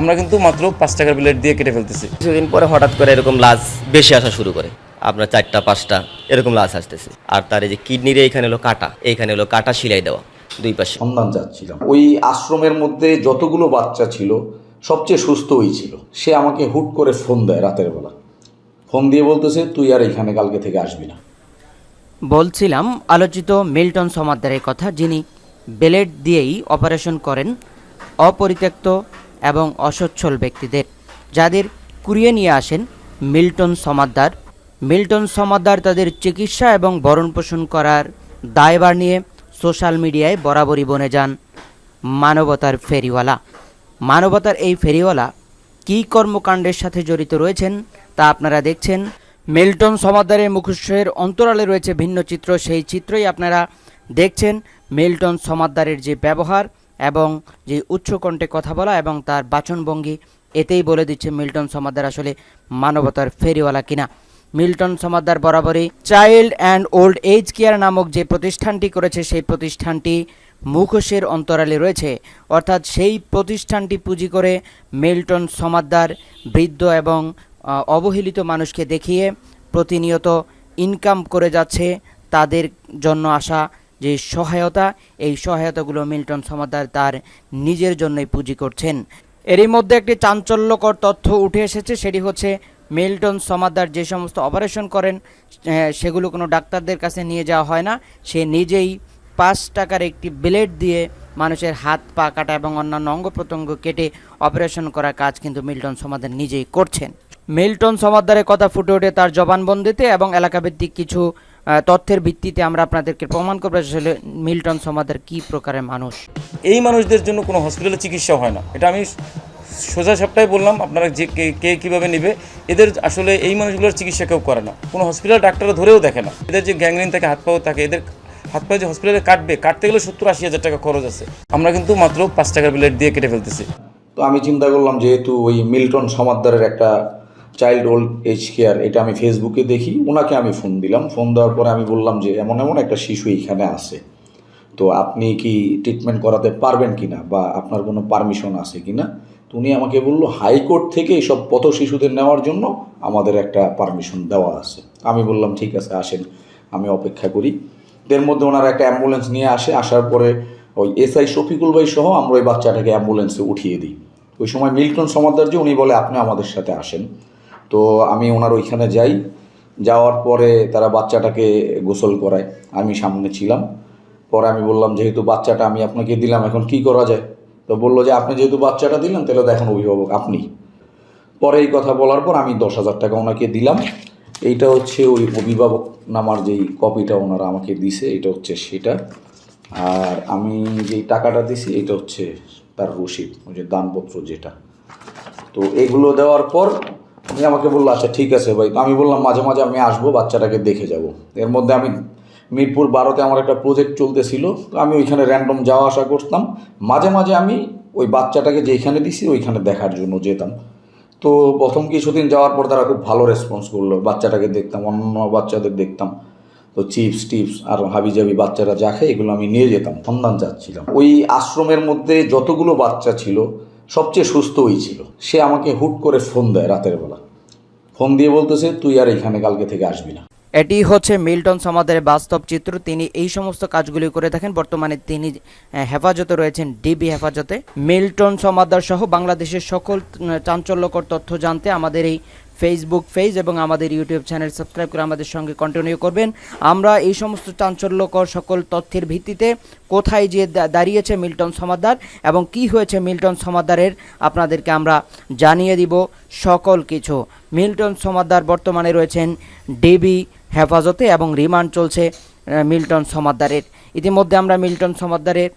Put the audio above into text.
আমরা কিন্তু মাত্র পাঁচ টাকার প্লেট দিয়ে কেটে ফেলতেছি। কিছুদিন পরে হঠাৎ করে এরকম লাজ বেশি আসা শুরু করে। আপনার চারটা পাঁচটা এরকম লাশ আসতেছে। আর তার এই যে কিডনির এইখানে হলো কাটা এইখানে হলো কাটা সিলাই দেওয়া দুই পাশে। সন্ধান চাচ্ছিলাম। ওই আশ্রমের মধ্যে যতগুলো বাচ্চা ছিল সবচেয়ে সুস্থ ওই ছিল। সে আমাকে হুট করে ফোন দেয় রাতের বেলা। ফোন দিয়ে বলতেছে তুই আর এখানে কালকে থেকে আসবি না। বলছিলাম আলোচিত মিল্টন সমাদ্দারের কথা যিনি বেলেট দিয়েই অপারেশন করেন অপরিত্যক্ত এবং অসচ্ছল ব্যক্তিদের। যাদের কুড়িয়ে নিয়ে আসেন মিল্টন সমাদ্দার। মিল্টন সমাদ্দার তাদের চিকিৎসা এবং ভরণ পোষণ করার দায়ভার নিয়ে সোশ্যাল মিডিয়ায় বরাবরই বনে যান মানবতার ফেরিওয়ালা। মানবতার এই ফেরিওয়ালা কী কর্মকাণ্ডের সাথে জড়িত রয়েছেন তা আপনারা দেখছেন। মিল্টন সমাদ্দারের মুখোশের অন্তরালে রয়েছে ভিন্ন চিত্র। সেই চিত্রই আপনারা দেখছেন। মিল্টন সমাদ্দারের যে ব্যবহার এবং যে উচ্চকণ্ঠে কথা বলা এবং তার বাচনভঙ্গি এতেই বলে দিচ্ছে মিল্টন সমাদার আসলে মানবতার ফেরিওয়ালা কিনা। মিল্টন সমাদার বরাবরই child and old age care নামক যে প্রতিষ্ঠানটি করেছে, সেই প্রতিষ্ঠানটি মুখোশের অন্তরালে রয়েছে। অর্থাৎ সেই প্রতিষ্ঠানটি পুঁজি করে মিল্টন সমাদার বৃদ্ধ এবং অবহেলিত মানুষকে দেখিয়ে প্রতিনিয়ত ইনকাম করে যাচ্ছে তাদের জন্য আসা যে সহায়তা, এই সহায়তাগুলো মিল্টন সমাদার তার নিজের জন্যই পুঁজি করছেন। এরই মধ্যে একটি চাঞ্চল্যকর তথ্য উঠে এসেছে, সেটি হচ্ছে মিল্টন সমাদার যে সমস্ত অপারেশন করেন সেগুলো কোনো ডাক্তারদের কাছে নিয়ে যাওয়া হয় না। সে নিজেই পাঁচ টাকার একটি ব্লেড দিয়ে মানুষের হাত, পা কাটা এবং অন্যান্য অঙ্গ প্রত্যঙ্গ কেটে অপারেশন করার কাজ কিন্তু মিল্টন সমাদ্দার নিজেই করছেন। মিল্টন সমাদারের কথা ফুটে ওঠে তার জবানবন্দিতে এবং এলাকাভিত্তিক কিছু তথ্যের ভিত্তিতে আমরা আপনাদেরকে প্রমাণ করব আসলে মিল্টন সমাদ্দার কী প্রকারের মানুষ। এই মানুষদের জন্য কোনো হসপিটালে চিকিৎসা হয় না। এটা আমি সোজা সপ্তাহে বললাম আপনারা যে কে কে কীভাবে নেবে এদের আসলে এই মানুষগুলোর চিকিৎসা কেউ করে না। কোনো হসপিটাল ডাক্তাররা ধরেও দেখে না। এদের যে গ্যাংরিন থাকে হাত পাও থাকে এদের হাত পায়ে যে হসপিটালে কাটবে কাটতে গেলে সত্তর আশি হাজার টাকা খরচ আছে। আমরা কিন্তু মাত্র পাঁচ টাকার প্লেট দিয়ে কেটে ফেলতেছি। তো আমি চিন্তা করলাম যেহেতু ওই মিল্টন সমাদ্দারের একটা চাইল্ড ওল্ড এজ কেয়ার এটা আমি ফেসবুকে দেখি, ওনাকে আমি ফোন দিলাম। ফোন দেওয়ার পরে আমি বললাম যে, এমন এমন একটা শিশু এইখানে আছে। তো আপনি কি ট্রিটমেন্ট করাতে পারবেন কিনা? বা আপনার কোনো পারমিশন আছে কি না তো উনি আমাকে বলল হাইকোর্ট থেকে এইসব পথ শিশুদের নেওয়ার জন্য আমাদের একটা পারমিশন দেওয়া আছে। আমি বললাম, ঠিক আছে, আসেন, আমি অপেক্ষা করি। এর মধ্যে ওনারা একটা অ্যাম্বুলেন্স নিয়ে আসে, আসার পরে ওই এসআই শফিকুল ভাই সহ আমরা ওই বাচ্চাটাকে অ্যাম্বুলেন্সে উঠিয়ে দিই। ওই সময় মিল্টন সমাদ্দার যে উনি বলে, আপনি আমাদের সাথে আসেন। তো আমি ওনার ওইখানে যাই। যাওয়ার পরে তারা বাচ্চাটাকে গোসল করায়। আমি সামনে ছিলাম। পরে আমি বললাম, যেহেতু বাচ্চাটা আমি আপনাকে দিলাম, এখন কি করা যায়? তো বলল যে, আপনি যেহেতু বাচ্চাটা দিলেন, তাহলে দেখেন অভিভাবক, আপনি। পরে এই কথা বলার পর আমি দশ হাজার টাকা ওনাকে দিলাম। এইটা হচ্ছে ওই অভিভাবক নামার যেই কপিটা ওনারা আমাকে দিছে এটা হচ্ছে সেটা। আর আমি যেই টাকাটা দিছি এটা হচ্ছে তার রসিদ, ওই যে দানপত্র যেটা। তো এগুলো দেওয়ার পর উনি আমাকে বলল আচ্ছা ঠিক আছে ভাই। আমি বললাম, মাঝে মাঝে আমি আসব, বাচ্চাটাকে দেখে যাব। এর মধ্যে আমি মিরপুর বারোতে আমার একটা প্রজেক্ট চলতেছিল, তো আমি ওইখানে র্যান্ডম যাওয়া আসা করতাম। মাঝে মাঝে আমি ওই বাচ্চাটাকে যেখানে দিছি, ওইখানে দেখার জন্য যেতাম। তো প্রথম কিছুদিন যাওয়ার পর তারা খুব ভালো রেসপন্স করল, বাচ্চাটাকে দেখতাম অন্য বাচ্চাদের দেখতাম। তো চিপস টিপস আর হাবিজাবি বাচ্চারা যা খায়, এগুলো আমি নিয়ে যেতাম, সন্ধান চাচ্ছিলাম। ওই আশ্রমের মধ্যে যতগুলো বাচ্চা ছিল, সবচেয়ে সুস্থ ওই ছিল। সে আমাকে হুট করে ফোন দেয় রাতের বেলা। ফোন দিয়ে বলতেছে, তুই আর এখানে কালকে থেকে আসবি না। এটি হচ্ছে মিল্টন সমাদের বাস্তব চিত্র। তিনি এই সমস্ত কাজগুলি করে থাকেন বর্তমানে তিনি হেফাজতে রয়েছেন, ডিবি হেফাজতে। মিল্টন সমাদার সহ বাংলাদেশের সকল চাঞ্চল্যকর তথ্য জানতে আমাদের এই ফেসবুক পেজ এবং আমাদের ইউটিউব চ্যানেল সাবস্ক্রাইব করে আমাদের সঙ্গে কন্টিনিউ করবেন। আমরা এই সমস্ত চাঞ্চল্যকর সকল তথ্যের ভিত্তিতে কোথায় যে দাঁড়িয়েছে মিল্টন সমাদার এবং কি হয়েছে মিল্টন সমাদারের আপনাদেরকে আমরা জানিয়ে দিব সকল কিছু। মিল্টন সমাদার বর্তমানে রয়েছেন ডিবি হেফাজতে এবং রিমান্ড চলছে মিল্টন সমাদ্দারের ইতিমধ্যে আমরা মিল্টন সমাদ্দারের